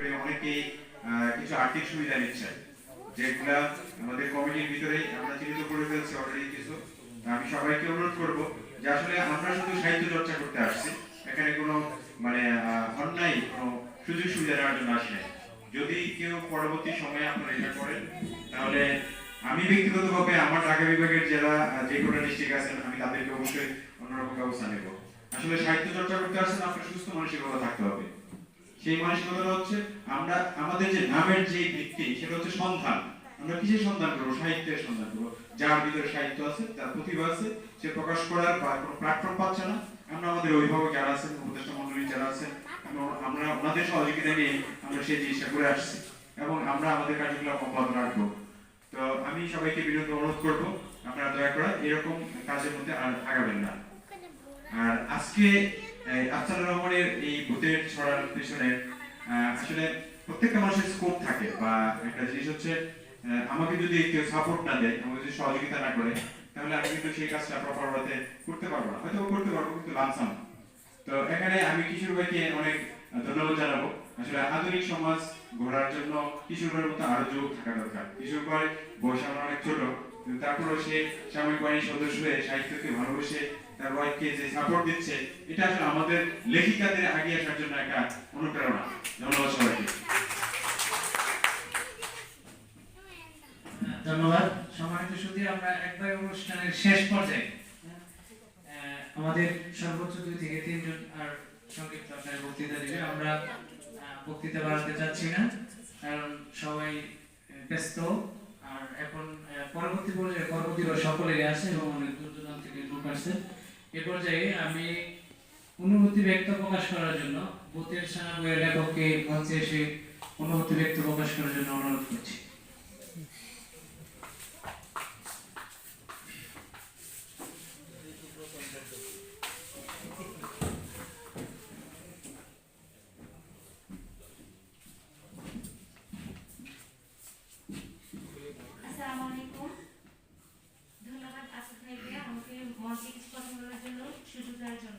করে অনেকেই কিছু আর্থিক সুবিধা নিচ্ছে যেগুলা আমাদের কমিটির ভিতরেই আমরা চিহ্নিত করে ফেলছি অলরেডি কিছু। আমি সবাইকে অনুরোধ করব যে আসলে আমরা শুধু সাহিত্য চর্চা করতে আসছি। এখানে কোনো মানে অন্যায়, কোনো সুযোগ সুবিধা নেওয়ার জন্য আসি। যদি কেউ পরবর্তী সময়ে আপনারা এটা করেন, তাহলে আমি ব্যক্তিগতভাবে আমার ঢাকা বিভাগের যারা যে কোনো ডিস্ট্রিক্ট আছেন, আমি তাদেরকে অবশ্যই অন্যরকম ব্যবস্থা নেব। আসলে সাহিত্য চর্চা করতে আসছেন আপনার সুস্থ মানসিকতা থাকতে হবে। সেই মানসিকতাটা হচ্ছে আমরা, আমাদের যে নামের যে ভিত্তি, সেটা হচ্ছে সন্ধান। আমরা কিসের সন্ধান করব? সাহিত্যের সন্ধান করব। যার ভিতরে সাহিত্য আছে, তার প্রতিভা আছে, সে প্রকাশ করার কোনো প্ল্যাটফর্ম পাচ্ছে না। আমরা আমাদের অভিভাবক যারা আছেন, উপদেষ্টা মন্ডলী যারা আছেন আমরা- ওনাদের সহযোগিতা নিয়ে আমরা সেই জিনিসটা করে আসছি এবং আমরা আমাদের কার্যকলাপ অব্যাহত রাখব। তো আমি সবাইকে বিনোদ অনুরোধ করব, আপনারা দয়া করে এরকম কাজের মধ্যে আর আগাবেন না। আর আজকে আফসানুর রহমানের এই ভূতের ছড়ার পিছনে আসলে প্রত্যেকটা মানুষের স্কোপ থাকে বা একটা জিনিস হচ্ছে আমাকে যদি কেউ সাপোর্ট না দেয়, আমাকে যদি সহযোগিতা না করে, তাহলে আমি কিন্তু সেই কাজটা প্রপার ওয়াতে করতে পারব না। হয়তো করতে পারব, কিন্তু লামসাম তো এখানে আমি কিশোর ভাইকে অনেক ধন্যবাদ জানাব। আসলে আধুনিক সমাজ গড়ার জন্য কিশোর ভাইয়ের মতো আরও যুবক থাকা দরকার। কিশোর ভাই বয়স আমার অনেক ছোট। কিন্তু তারপরেও সে সাময়িক বাহিনীর সদস্য হয়ে সাহিত্যকে ভালোবেসে তার ওয়াইফকে যে সাপোর্ট দিচ্ছে, এটা আসলে আমাদের লেখিকাদের আগে আসার জন্য একটা অনুপ্রেরণা। ধন্যবাদ সবাইকে। ধন্যবাদ। সম্মানিত সুধী, আমরা একবার অনুষ্ঠানের শেষ পর্যায়ে আমাদের সর্বোচ্চ দুই থেকে তিনজন আর সংক্ষিপ্ত আপনার বক্তৃতা দিবে। আমরা বক্তৃতা বাড়াতে চাচ্ছি না, কারণ সবাই ব্যস্ত। আর এখন পরবর্তী পর্যায়ে পরবর্তী সকলেরই আছে এবং অনেক দূর দূরান্ত থেকে লোক আসছে। এ পর্যায়ে আমি অনুভূতি ব্যক্ত প্রকাশ করার জন্য ভূতের সেনা বইয়ের লেখককে মঞ্চে এসে অনুভূতি ব্যক্ত প্রকাশ করার জন্য অনুরোধ করছি আসসালামু আলাইকুম ধন্যবাদ আসিফ ভাইকে আমাকে মঞ্চে কিছু কথা বলার জন্য সুযোগ দেওয়ার জন্য।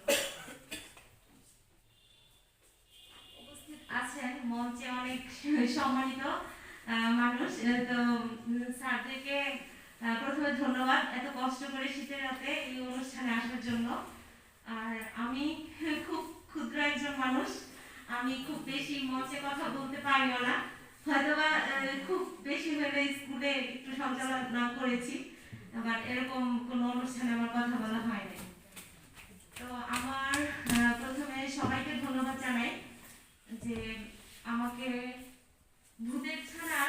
উপস্থিত ক্ষুদ্র একজন মানুষ। আমি খুব বেশি মঞ্চে কথা বলতে পারিও না। খুব বেশি হলে স্কুলে একটু সঞ্চালনা করেছি বাট এরকম কোনো অনুষ্ঠানে আমার কথা বলা হয়নি। তো আমার প্রথমে সবাইকে ধন্যবাদ জানাই যে আমাকে ভূতের ছাড়া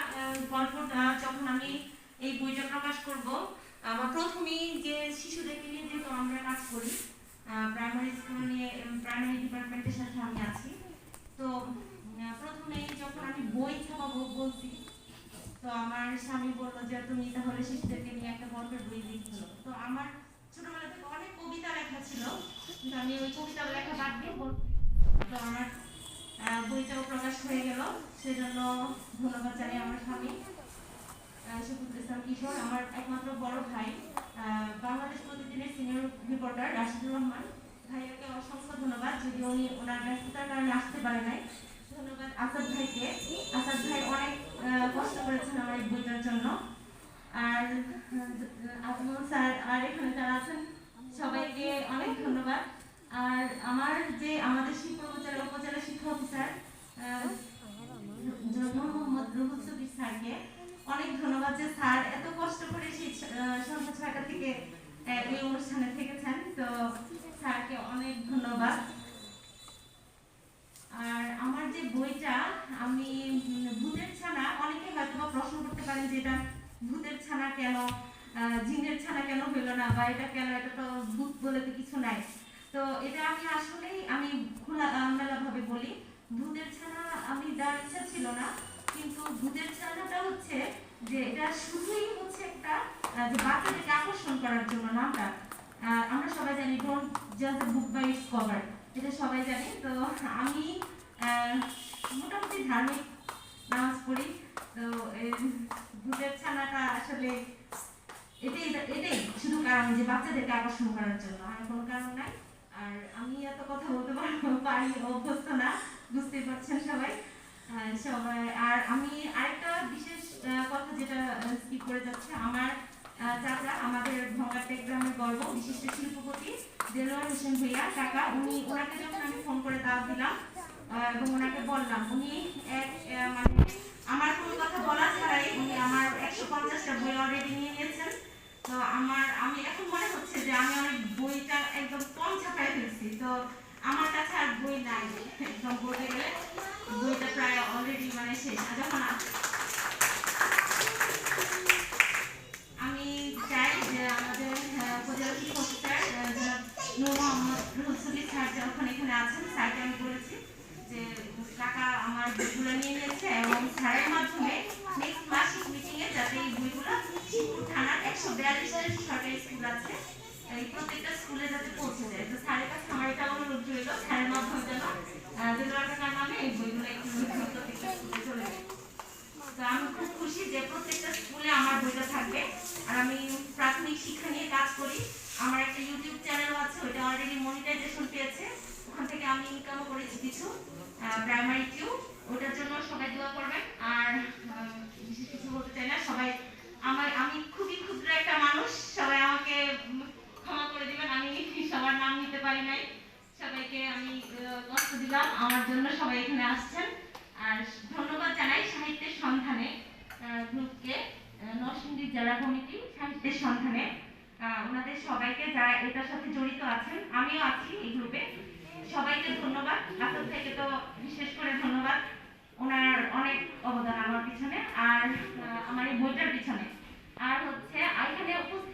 গল্পটা যখন আমি এই বইটা প্রকাশ করব, আমার প্রথমেই যে শিশুদেরকে নিয়ে যেহেতু আমরা কাজ করি প্রাইমারি স্কুল নিয়ে প্রাইমারি ডিপার্টমেন্টের সাথে আমি আছি, তো প্রথমেই যখন আমি বই ছাপাবো বলছি, তো আমার স্বামী বলল যে, তুমি তাহলে শিশুদেরকে নিয়ে একটা গল্পের বই লিখছো তো আমার ছোটবেলা থেকে অনেক কবিতা লেখা ছিল কিন্তু আমি ওই কবিতা লেখা বাদ দিয়ে তো আমার বইটাও প্রকাশ হয়ে গেল। সেজন্য ধন্যবাদ জানাই আমার স্বামী। শফিকুল ইসলাম কিশোর, আমার একমাত্র বড় ভাই। বাংলাদেশ প্রতিদিনের সিনিয়র রিপোর্টার রাশিদুর রহমান। ভাইয়াকে অসংখ্য ধন্যবাদ। যদি উনি ওনার ব্যস্ততার কারণে আসতে পারে নাই। ধন্যবাদ আসাদ ভাইকে। আসাদ ভাই অনেক কষ্ট করেছেন আমার এই বইটার জন্য। আর আজমল স্যার আর এখানে যারা আছেন সবাইকে অনেক ধন্যবাদ। আর আমার যে, আমাদের শিক্ষা উপজেলা উপজেলা শিক্ষা অফিসার মোহাম্মদ রুহুল স্যারকে অনেক ধন্যবাদ যে স্যার এত কষ্ট করে সেই সন্ধ্যা ছয়টা থেকে এই অনুষ্ঠানে থেকেছেন। তো স্যারকে অনেক ধন্যবাদ। আর আমার যে বইটা, আমি ভূতের ছানা, অনেকে হয়তো প্রশ্ন করতে পারেন যে এটা ভূতের ছানা কেন? জিনের ছানা কেন হইল না বা এটা কেন, এটা তো ভূত বলে তো কিছু নাই। তো এটা আমি আসলেই, আমি খোলা মেলা ভাবে বলি, ভূতের ছানা আমি দেওয়ার ইচ্ছা ছিল না, কিন্তু ভূতের ছানাটা হচ্ছে যে এটা শুধুই হচ্ছে একটা যে বাচ্চাদেরকে আকর্ষণ করার জন্য নামটা আমরা। সবাই জানি don't just book by its cover এটা সবাই জানি। তো আমি মোটামুটি ধার্মিক নামাজ পড়ি। তো ভূতের ছানাটা আসলে এটাই এটাই। শুধু কারণ যে বাচ্চাদেরকে আকর্ষণ করার জন্য। আর কোনো কারণ নাই। আর আমি এত কথা বলতে পারব, পারি, অভ্যস্ত না। বুঝতেই পারছেন সবাই। সবাই, আর আমি আরেকটা বিশেষ কথা যেটা স্কিপ করে যাচ্ছে। আমার চাচা, আমাদের ভঙ্গাটেক গ্রামের গর্ব, বিশিষ্ট শিল্পপতি দেলোয়ার হোসেন ভুইয়া। কাকা, উনি, ওনাকে যখন আমি ফোন করে দাওয়াত দিলাম এবং ওনাকে বললাম, উনি এক মানে আমার কোনো কথা বলা ছাড়াই উনি আমার একশো পঞ্চাশটা বই অলরেডি নিয়ে নিয়েছেন। আমার, আমি এখন মনে হচ্ছে যে আমি অনেক বইটা একদম কম ছাপায় ফেলছি। তো আমার কাছে আর বই নাই। একদম বলতে গেলে বইটা প্রায় অলরেডি মানে শেষ। যখন আমি চাই যে আমাদের উপজেলা শিক্ষা অফিসার নূর মোহাম্মদ রুহুসুলি স্যার যখন এখানে আছেন, স্যারকে আমি বলেছি যে কাকা আমার বইগুলো নিয়ে নিয়েছে এবং স্যারের মাধ্যমে শিক্ষা নিয়ে কাজ করি। আমার একটা ইউটিউব চ্যানেলও আছে ওখান থেকে আমি ইনকামও করেছি কিছু ওটার জন্য সবাই দোয়া করবেন। আর কিছু বলতে চাই না, সবাই আমার আমি খুবই ক্ষুদ্র একটা মানুষ সবাই আমাকে উম, ক্ষমা করে দিবেন আমি সবার নাম নিতে পারি নাই সবাইকে আমি আহ, দিলাম আমার জন্য সবাই এখানে আসছেন। আর ধন্যবাদ জানাই সাহিত্যের সন্ধানে গ্রুপকে আহ, নরসিংদী জেলা কমিটি সাহিত্যের সন্ধানে। ওনাদের সবাইকে যারা এটার সাথে জড়িত আছেন আমিও আছি এই গ্রুপে। সবাইকে ধন্যবাদ। আসল থেকে তো বিশেষ করে ধন্যবাদ। ওনার অনেক অবদান আমার পিছনে আর আমার এই বইটার পিছনে। আর হচ্ছে এখানে উপস্থিত